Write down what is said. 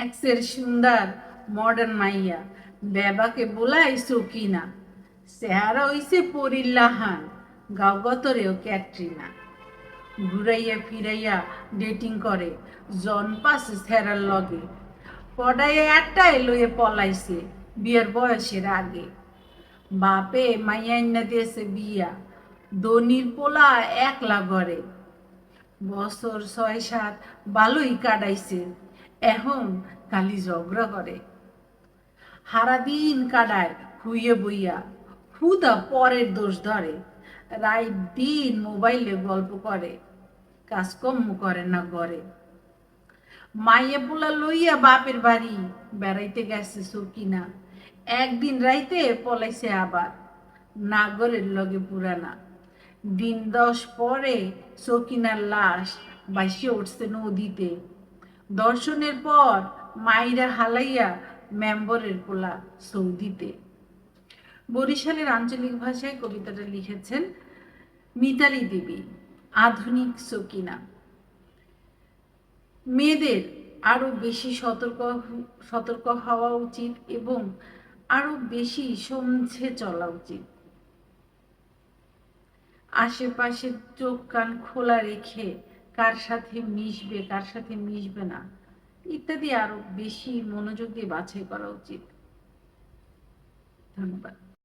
এক্সের সুন্দর মডার্ন মাইয়া। বেবাকে বোলাইছো কিনা? চেহারা হইছে পরিল্লাহান গাওগতরেও ক্যাটরিনা। ঘুরাইয়া ফিরাইয়া ডেটিং করে, জন পাস সেরার লগে। পড়াইয়া একটাই লইয়ে পলাইছে, বিয়ের বয়সের আগে। বাপে মাইয়াইনা দিয়েছে বিয়া দনির পোলা একলা ঘরে। বছর ছয় সাত ভালোই কাটাইছে। এখন খালি ঝগড়া করে সারাদিন কাটায় হুইয়ে বইয়া হুদা পরের দোষ ধরে রাত দিন মোবাইলে গল্প করে কাজকর্ম করে না ঘরে মাইয়া পোলা লইয়া বাপের বাড়ি, বেড়াইতে গেছে সকিনা একদিন রাইতে পলাইছে আবার, নাগরের লগে পুরানা। দিন দশ পরে সকিনার লাশ বাসিয়ে উঠছে নদীতে। দর্শনের পর মাইরা হালাইয়া মেম্বরের পোলা সৌদিতে। বরিশালের আঞ্চলিক ভাষায় কবিতাটা লিখেছেন মিতালি দেবী, আধুনিক সকিনা। মেয়েদের আরও বেশি সতর্ক সতর্ক হওয়া উচিত এবং আরও বেশি সমঝে চলা উচিত। আশেপাশে চোখ কান খোলা রেখে কার সাথে মিশবে, কার সাথে মিশবে না, ইত্যাদি আরও বেশি মনোযোগ দিয়ে বাছাই করা উচিত। ধন্যবাদ।